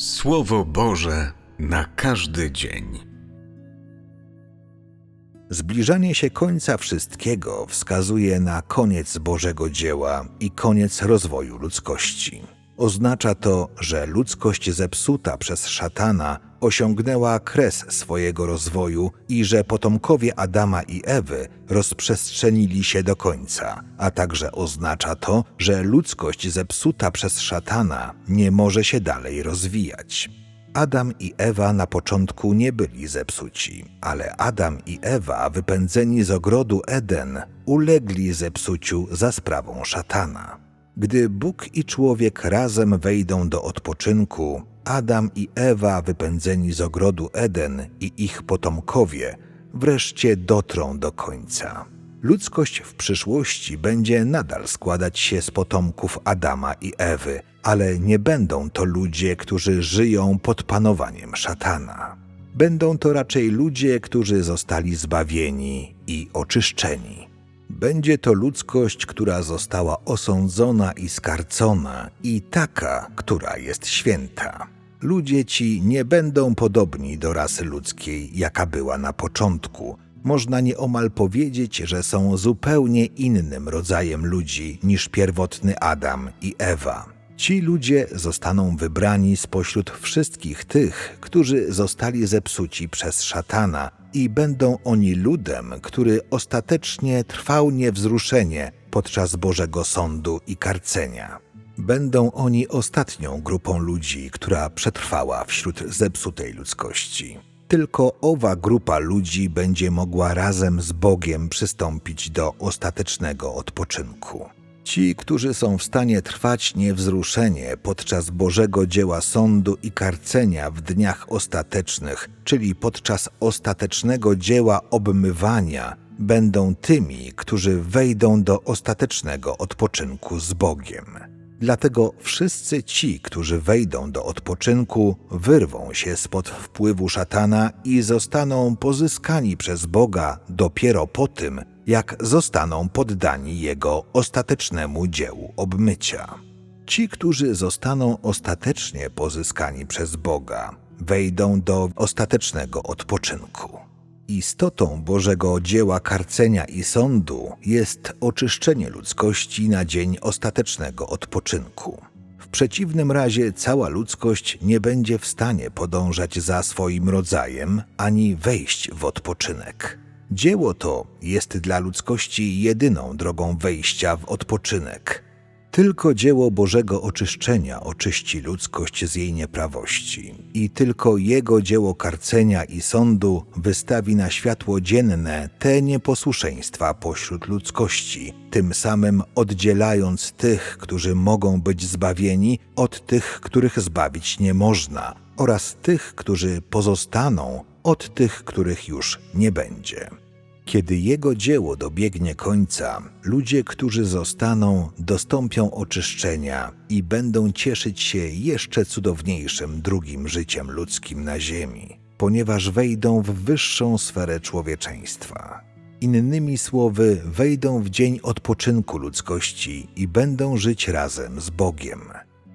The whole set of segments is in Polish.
Słowo Boże na każdy dzień. Zbliżanie się końca wszystkiego wskazuje na koniec Bożego dzieła i koniec rozwoju ludzkości. Oznacza to, że ludzkość zepsuta przez szatana osiągnęła kres swojego rozwoju i że potomkowie Adama i Ewy rozprzestrzenili się do końca, a także oznacza to, że ludzkość zepsuta przez szatana nie może się dalej rozwijać. Adam i Ewa na początku nie byli zepsuci, ale Adam i Ewa, wypędzeni z ogrodu Eden, ulegli zepsuciu za sprawą szatana. Gdy Bóg i człowiek razem wejdą do odpoczynku, Adam i Ewa, wypędzeni z ogrodu Eden i ich potomkowie, wreszcie dotrą do końca. Ludzkość w przyszłości będzie nadal składać się z potomków Adama i Ewy, ale nie będą to ludzie, którzy żyją pod panowaniem szatana. Będą to raczej ludzie, którzy zostali zbawieni i oczyszczeni. Będzie to ludzkość, która została osądzona i skarcona, i taka, która jest święta. Ludzie ci nie będą podobni do rasy ludzkiej, jaka była na początku. Można nieomal powiedzieć, że są zupełnie innym rodzajem ludzi niż pierwotny Adam i Ewa. Ci ludzie zostaną wybrani spośród wszystkich tych, którzy zostali zepsuci przez szatana, i będą oni ludem, który ostatecznie trwał niewzruszenie podczas Bożego Sądu i karcenia. Będą oni ostatnią grupą ludzi, która przetrwała wśród zepsutej ludzkości. Tylko owa grupa ludzi będzie mogła razem z Bogiem przystąpić do ostatecznego odpoczynku. Ci, którzy są w stanie trwać niewzruszenie podczas Bożego dzieła sądu i karcenia w dniach ostatecznych, czyli podczas ostatecznego dzieła obmywania, będą tymi, którzy wejdą do ostatecznego odpoczynku z Bogiem. Dlatego wszyscy ci, którzy wejdą do odpoczynku, wyrwą się spod wpływu szatana i zostaną pozyskani przez Boga dopiero po tym, jak zostaną poddani Jego ostatecznemu dziełu obmycia. Ci, którzy zostaną ostatecznie pozyskani przez Boga, wejdą do ostatecznego odpoczynku. Istotą Bożego dzieła karcenia i sądu jest oczyszczenie ludzkości na dzień ostatecznego odpoczynku. W przeciwnym razie cała ludzkość nie będzie w stanie podążać za swoim rodzajem ani wejść w odpoczynek. Dzieło to jest dla ludzkości jedyną drogą wejścia w odpoczynek. Tylko dzieło Bożego oczyszczenia oczyści ludzkość z jej nieprawości, i tylko Jego dzieło karcenia i sądu wystawi na światło dzienne te nieposłuszeństwa pośród ludzkości, tym samym oddzielając tych, którzy mogą być zbawieni, od tych, których zbawić nie można, oraz tych, którzy pozostaną, od tych, których już nie będzie. Kiedy jego dzieło dobiegnie końca, ludzie, którzy zostaną, dostąpią oczyszczenia i będą cieszyć się jeszcze cudowniejszym drugim życiem ludzkim na ziemi, ponieważ wejdą w wyższą sferę człowieczeństwa. Innymi słowy, wejdą w dzień odpoczynku ludzkości i będą żyć razem z Bogiem.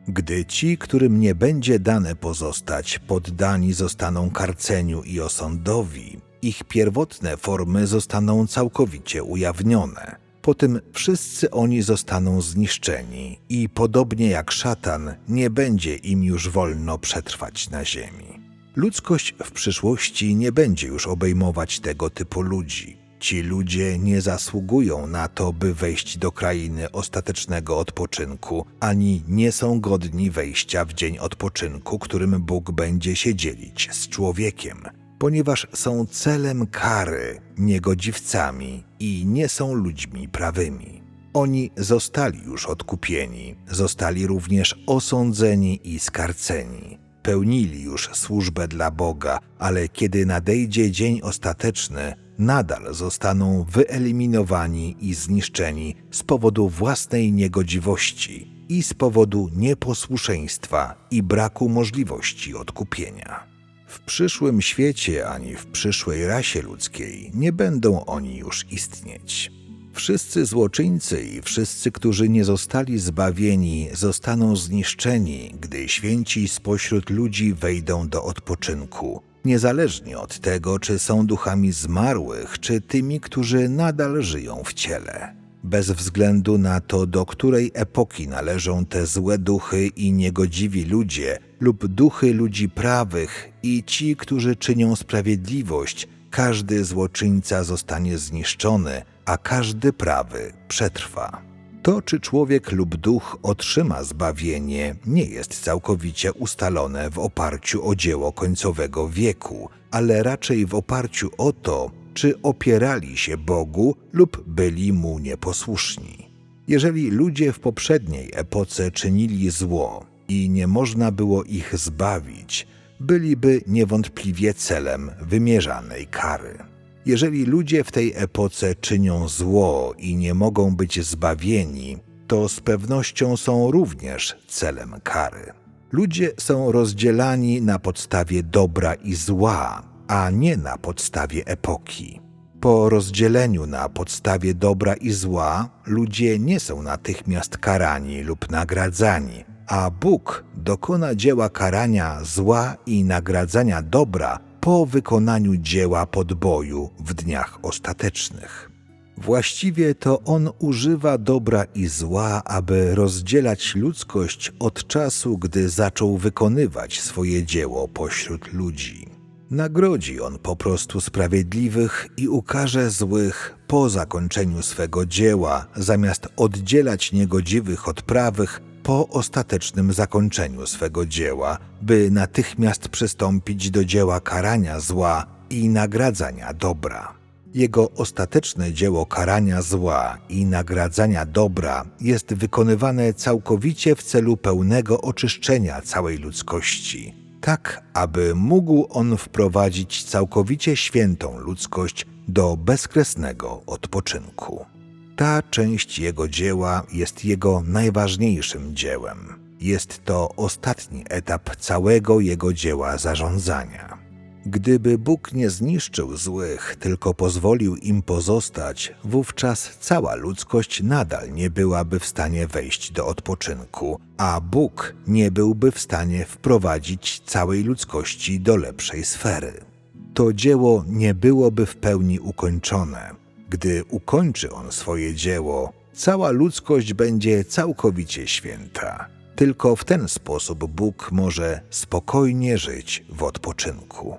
Gdy ci, którym nie będzie dane pozostać, poddani zostaną karceniu i osądowi, ich pierwotne formy zostaną całkowicie ujawnione. Potem wszyscy oni zostaną zniszczeni i podobnie jak szatan, nie będzie im już wolno przetrwać na ziemi. Ludzkość w przyszłości nie będzie już obejmować tego typu ludzi. Ci ludzie nie zasługują na to, by wejść do krainy ostatecznego odpoczynku, ani nie są godni wejścia w dzień odpoczynku, którym Bóg będzie się dzielić z człowiekiem ponieważ są celem kary, niegodziwcami i nie są ludźmi prawymi. Oni zostali już odkupieni, zostali również osądzeni i skarceni. Pełnili już służbę dla Boga, ale kiedy nadejdzie dzień ostateczny, nadal zostaną wyeliminowani i zniszczeni z powodu własnej niegodziwości i z powodu nieposłuszeństwa i braku możliwości odkupienia. W przyszłym świecie ani w przyszłej rasie ludzkiej nie będą oni już istnieć. Wszyscy złoczyńcy i wszyscy, którzy nie zostali zbawieni, zostaną zniszczeni, gdy święci spośród ludzi wejdą do odpoczynku, niezależnie od tego, czy są duchami zmarłych, czy tymi, którzy nadal żyją w ciele. Bez względu na to, do której epoki należą te złe duchy i niegodziwi ludzie, lub duchy ludzi prawych i ci, którzy czynią sprawiedliwość, każdy złoczyńca zostanie zniszczony, a każdy prawy przetrwa. To, czy człowiek lub duch otrzyma zbawienie, nie jest całkowicie ustalone w oparciu o dzieło końcowego wieku, ale raczej w oparciu o to, czy opierali się Bogu lub byli mu nieposłuszni. Jeżeli ludzie w poprzedniej epoce czynili zło i nie można było ich zbawić, byliby niewątpliwie celem wymierzanej kary. Jeżeli ludzie w tej epoce czynią zło i nie mogą być zbawieni, to z pewnością są również celem kary. Ludzie są rozdzielani na podstawie dobra i zła, a nie na podstawie epoki. Po rozdzieleniu na podstawie dobra i zła, ludzie nie są natychmiast karani lub nagradzani, a Bóg dokona dzieła karania zła i nagradzania dobra po wykonaniu dzieła podboju w dniach ostatecznych. Właściwie to on używa dobra i zła, aby rozdzielać ludzkość od czasu, gdy zaczął wykonywać swoje dzieło pośród ludzi. Nagrodzi on po prostu sprawiedliwych i ukaże złych po zakończeniu swego dzieła, zamiast oddzielać niegodziwych od prawych po ostatecznym zakończeniu swego dzieła, by natychmiast przystąpić do dzieła karania zła i nagradzania dobra. Jego ostateczne dzieło karania zła i nagradzania dobra jest wykonywane całkowicie w celu pełnego oczyszczenia całej ludzkości, tak aby mógł on wprowadzić całkowicie świętą ludzkość do bezkresnego odpoczynku. Ta część jego dzieła jest jego najważniejszym dziełem. Jest to ostatni etap całego jego dzieła zarządzania. Gdyby Bóg nie zniszczył złych, tylko pozwolił im pozostać, wówczas cała ludzkość nadal nie byłaby w stanie wejść do odpoczynku, a Bóg nie byłby w stanie wprowadzić całej ludzkości do lepszej sfery. To dzieło nie byłoby w pełni ukończone. Gdy ukończy on swoje dzieło, cała ludzkość będzie całkowicie święta. Tylko w ten sposób Bóg może spokojnie żyć w odpoczynku.